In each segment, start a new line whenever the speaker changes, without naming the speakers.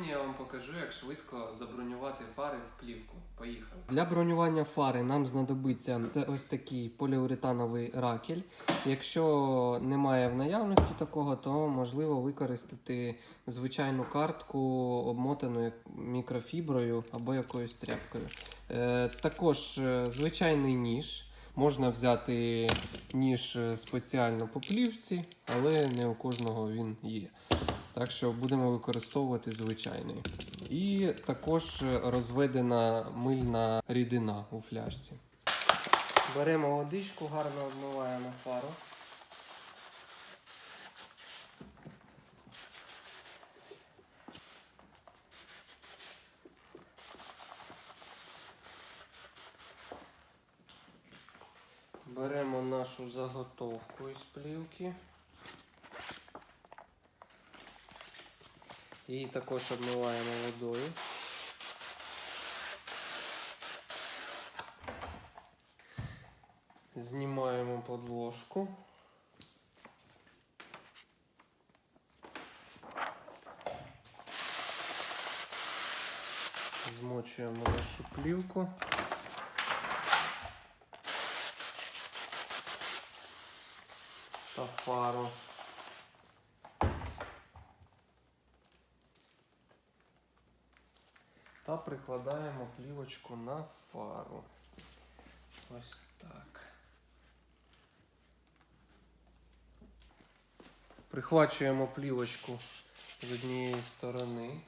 Сьогодні я вам покажу, як швидко забронювати фари в плівку. Поїхали.
Для бронювання фари нам знадобиться ось такий поліуретановий ракель. Якщо немає в наявності такого, то можливо використати звичайну картку, обмотану мікрофіброю або якоюсь тряпкою. Е, також е, звичайний ніж. Можна взяти ніж е, спеціально по плівці, але не у кожного він є. Так що будемо використовувати звичайний. І також е, розведена мильна рідина у фляжці. Беремо водичку, гарно обмиваємо фару. Беремо нашу заготовку із плівки. Її також обмиваємо водою. Знімаємо подложку. Змочуємо нашу плівку. Та фару. Та прикладаємо плівочку на фару. Ось так. Прихвачуємо плівочку з однієї сторони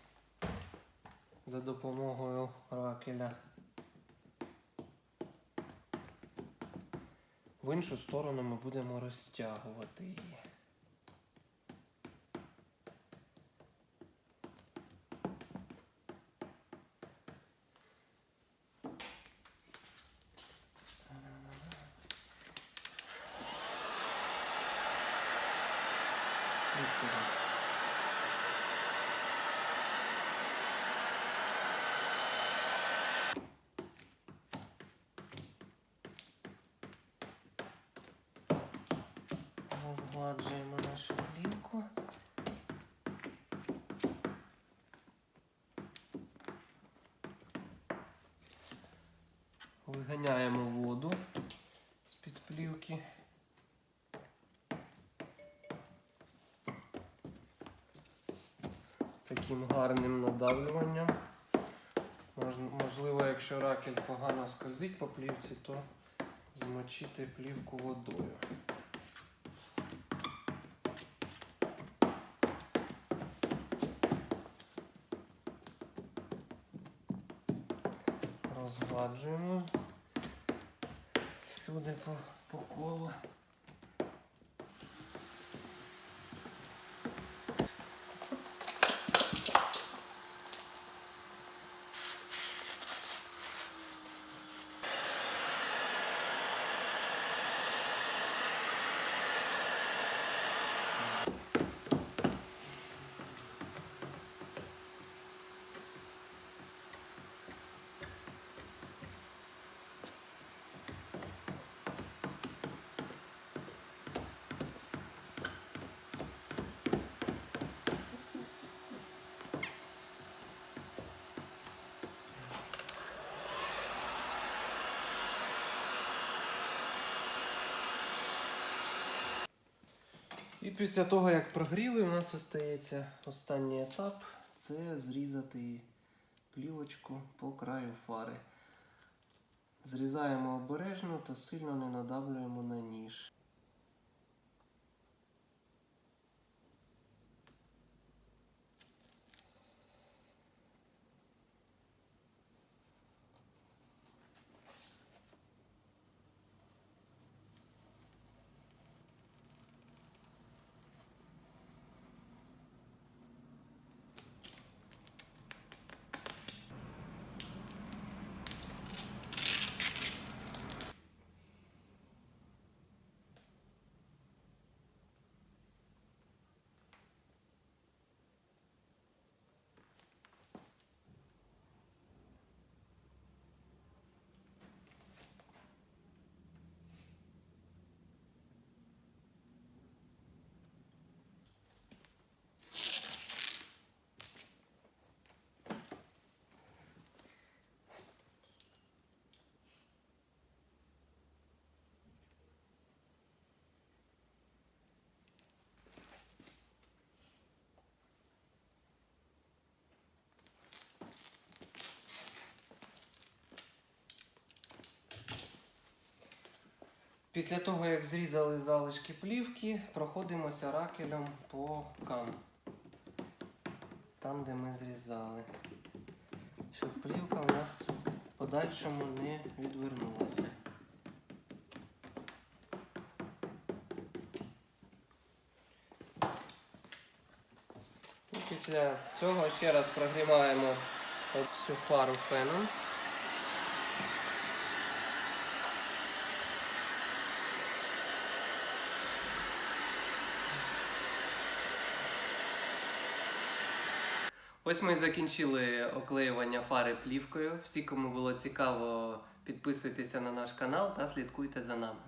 за допомогою ракеля. В іншу сторону ми будемо розтягувати її. І сюди. Розгладжуємо нашу плівку. Виганяємо воду з-під плівки. Таким гарним надавлюванням. Можливо, якщо ракель погано скользить по плівці, то змочити плівку водою. Розгладжуємо всюди по, по колу. І після того, як прогріли, у нас остається останній етап це зрізати плівочку по краю фари. Зрізаємо обережно та сильно не надавлюємо на ніж. Після того, як зрізали залишки плівки, проходимося ракелем по кам. Там, де ми зрізали. Щоб плівка у нас в подальшому не відвернулася. Після цього ще раз прогріваємо цю фару феном. Ось ми закінчили оклеювання фари плівкою. Всі, кому було цікаво, підписуйтеся на наш канал та слідкуйте за нами.